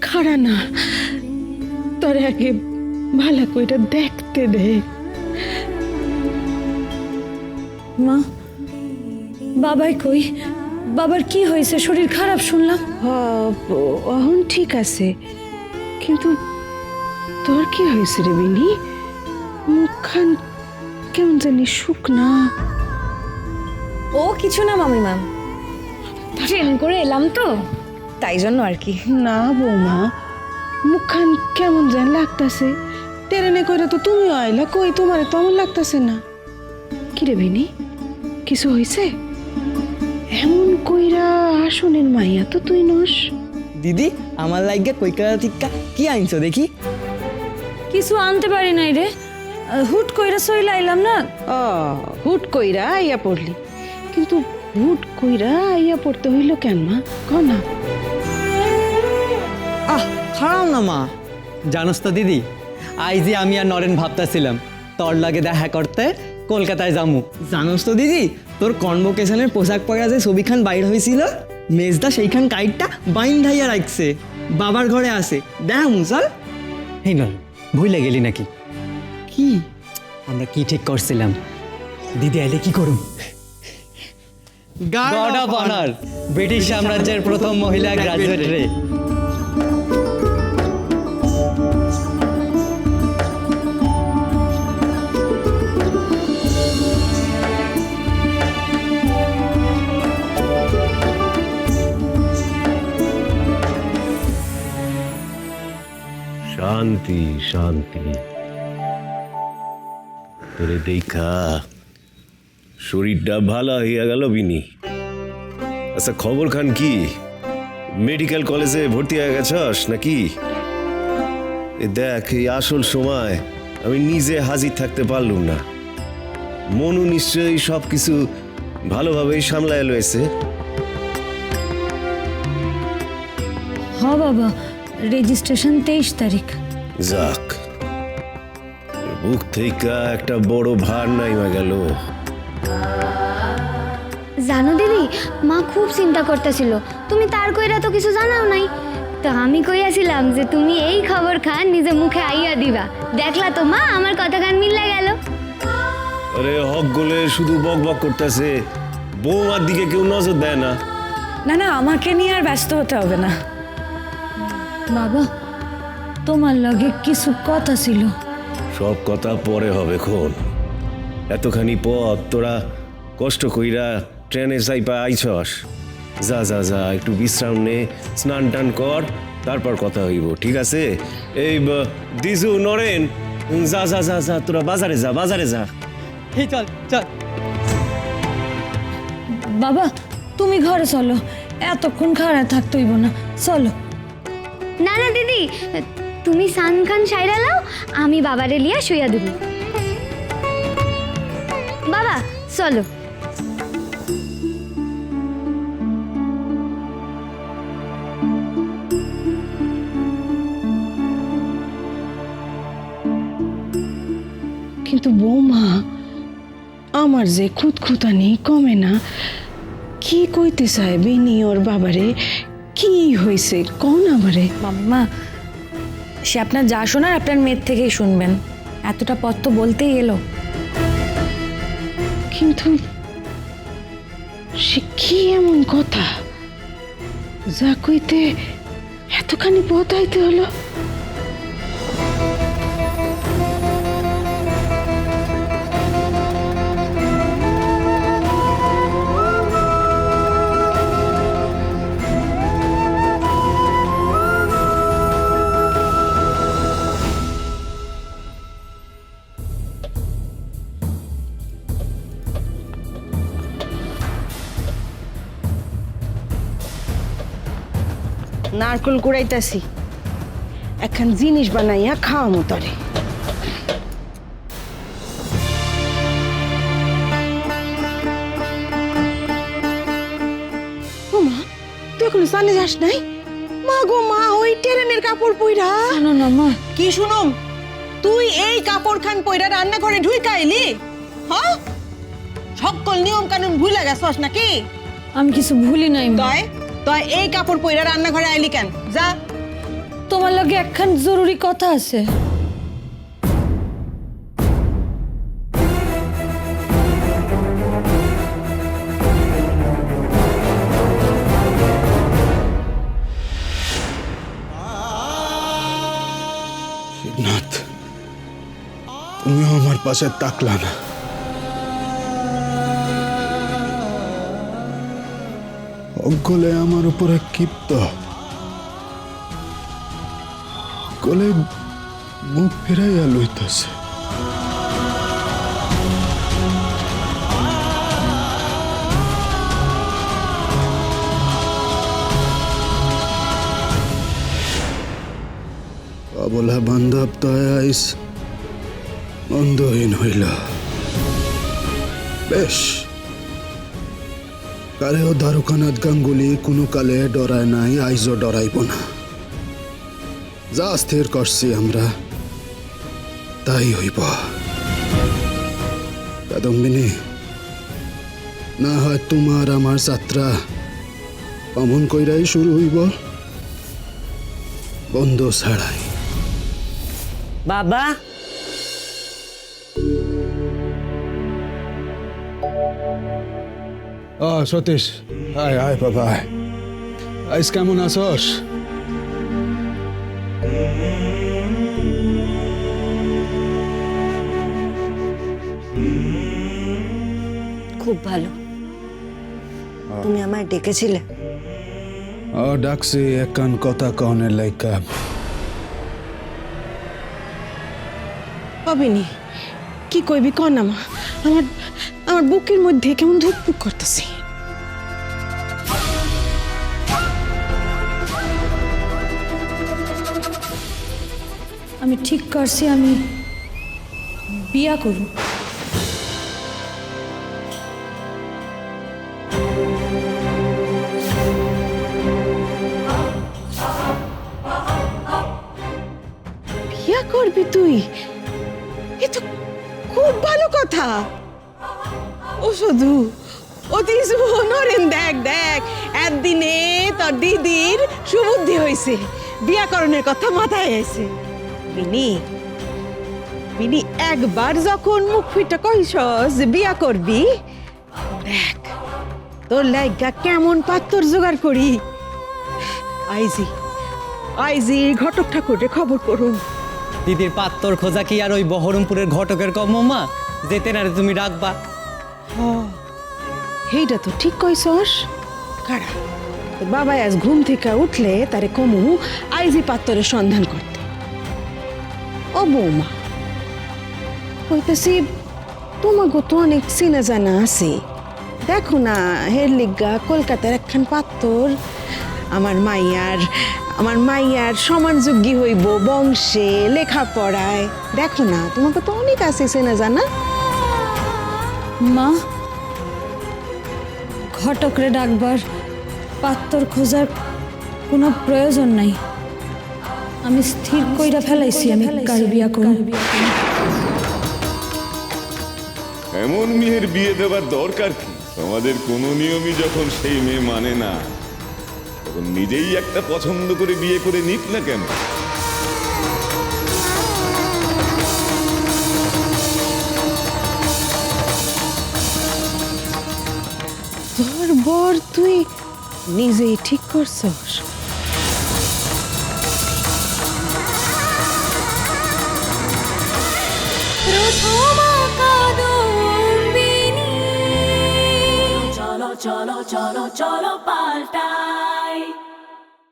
খাড়া না। তোর আগে ভালো কইরা দেখতে দে। মা বাবাই কই? বাবার কি হয়েছে? শরীর খারাপ শুনলাম। অহন ঠিক আছে। কিন্তু তোর কি হয়েছে রে বিনি? মুখখান কেমন জানি শুকনা। ও কিছু না মামি ম্যাম করে এলাম তো। তাই জন্য আর কি। না বৌমা মুখখান কেমন যেন লাগতাছে। তেরেনে কইরা তো তুমি আইলা কই তোমার তো আমার লাগতাছে না। কি রে বিনি কিছু হয়েছে এমন কইরা আসনের মাইয়া তো তুই নস। দিদি আমার লাগে কইকারা টিক্কা? কি আনছো দেখি? কিছু আনতে পারি নাই রে। হুট কইরা সইলা আইলাম না। ও হুট কইরা আইয়া পড়লি। কিন্তু হুট কইরা আইয়া পড়তে হইল কেন মা? ক খারাপ না মা। জানোস তো দিদি আই যে আমি আর নরেন ভাবতাছিলাম তোর লাগে দেখা করতে কলকাতায় যামু। জানোস তো দিদি তোর কনভোকেশনের পোশাক পরা যে ছবিখান বাইর হয়েছিল মেজদা সেইখান কাইটটা বাইন ধাইয়া রাখছে বাবার ঘরে আসে দেখ মুসল এই নয় ভুলে গেলি নাকি? কি? আমরা কি ঠিক করছিলাম? দিদি আইলে কি করুম? গড অফ অনার ব্রিটিশ সাম্রাজ্যের প্রথম মহিলা গ্রাজুয়েট রে। শান্তি শান্তি। তোরে দেখা, শরীরটা ভালো হইয়া গেল বিনি। আচ্ছা খবর খান কি? মেডিকেল কলেজে ভর্তি হয়ে গেছস নাকি? দেখ, এই আসল সময়, আমি নিজে হাজির থাকতে পারলুম না। মনু নিশ্চয়ই সব কিছু ভালোভাবেই সামলায় লয়েছে। হ বাবা, রেজিস্ট্রেশন তেইশ তারিখ। যাক। বুক থেকে একটা বড় ভার নাইমা গেল। জানো দিদি মা খুব চিন্তা করতেছিল। তুমি তার কইরা তো কিছু জানাও নাই। তো আমি কইয়াছিলাম যে তুমি এই খবর খান নিজে মুখে আইয়া দিবা। দেখলা তো মা আমার কথা খান মিল্লা গেল। আরে হক গলে শুধু বক বক করতেছে। বৌমার দিকে কেউ নজর দেয় না। না না আমাকে নিয়ে আর ব্যস্ত হতে হবে না। বাবা তোমার লগে কিছু কথা ছিল। সব কথা পরে হবে খন। এতখানি পথ তোরা কষ্ট কইরা ট্রেনে যাইপা আইছস। যা যা যা একটু বিশ্রাম নে স্নান টান কর তারপর কথা হইব ঠিক আছে? এই ব- দিজু নরেন যা যা যা যা তোরা বাজারে যা বাজারে যা। এই চল চল। বাবা তুমি ঘরে চলো এতক্ষণ খাড়া থাকতে হইব না চলো। না না দিদি তুমি সান খান সাইরা লাও আমি বাবারে লিয়া শুইয়া দেব। বাবা চলো। কিন্তু বৌমা আমার যে খুঁতখুতানি কমে না। কি কইতে চায় বিনি ওর বাবারে? কি হয়েছে কোন আমারে? মাম্মা সে আপনার যা শোনার আপনার মেয়ের থেকেই শুনবেন। এতটা পথ তো বলতেই এলো। কিন্তু সে কি এমন কথা? যা কইতে এতখানি পথ আইতে হলো? নারকল কুড়াইতাছি। এখন জিনিস বানাইয়া খাওয়ামো তরে। ও মা তুই এখনও সানে যাস নাই? মা গো মা ওই ট্রেনের কাপড় পইরা। শোনো না মা। কি শুনুম? তুই এই কাপড় খান পয়রা রান্নাঘরে ঢুইকা এলি হ্যাঁ? সকল নিয়ম কানুন ভুলে গেছস নাকি? আমি কিছু ভুলি নাই মা। তয় এই কাপড় পয়রা রান্নাঘরে আইলি কেন? যা। তোমার লগে একখান জরুরি কথা আছে। তুমিও আমার পাশে তাকলা না। অগলে আমার উপরে ক্ষিপ্ত। গলে মুখ ফিরাইয়া লইতেছে। অবলা বান্ধব তয় আইস বন্ধহীন হইল। বেশ। কালেও দ্বারকানাথ গাঙ্গুলি কোনো কালে ডরায় নাই, আইজও ডরাইব না। যা স্থির করছি আমরা, তাই হইব। কাদম্বিনী, না হয় তোমার আমার যাত্রা অমন কইরাই শুরু হইব? বন্ধ ছাড়াই। বাবা ও সতীশ। আয় আয় বাবা। আয় আইস কেমন আছস? খুব ভালো। তুমি আমায় ডেকেছিলে। ও ডাকছি একান কথা কনের লাইকা। পাবিনি কি কইবি কন আমা আমার আমার বুকের মধ্যে কেমন ধুকপুক করতেছে। আমি ঠিক করছি, আমি বিয়া করু বিয়া করবি তুই? এ তো খুব ভালো কথা। শুধু? অতীশ নরেন দেখ দেখ। একদিনে তোর দিদির সুবুদ্ধি হয়েছে বিয়াকরণের কথা মাথায় এসে বিনি বিনি একবার যখন মুখ ফিটা যে বিয়া করবি, দেখ, তোর লাইগা কেমন পাত্তর জোগাড় করি। আইজি আইজি, ঘটক ঠাকুরের খবর করুন। দিদির পাত্তর খোঁজা কি আর ওই বহরমপুরের ঘটকের কম, মা? যেতে না তুমি ডাকবা সেইটা তো ঠিক কইছস কারা বাবা আজ ঘুম থেকে উঠলে তারে কমু, আইজি পাত্তরের সন্ধান করতে। ও বৌমা, কইতেছি তোমাকে তো অনেক চেনা জানা আছে। দেখো না, হের লিগা কলকাতার একখান পাত্তর। আমার মাইয়ার আমার মাইয়ার সমানযোগ্যী হইব বংশে, লেখাপড়ায়। দেখো না তোমাকে তো অনেক আছে চেনা জানা মা, ঘটকরে ডাকবার পাত্তর খোঁজার কোনো প্রয়োজন নাই। আমি স্থির কইরা ফেলাইছি আমি কার বিয়া এমন মেয়ের বিয়ে দেওয়ার দরকার কি? আমাদের কোনো নিয়মই যখন সেই মেয়ে মানে না, তখন নিজেই একটা পছন্দ করে বিয়ে করে নিক না কেন? তোর বর তুই নিজেই ঠিক করছস cholo, cholo, cholo, cholo, paltai.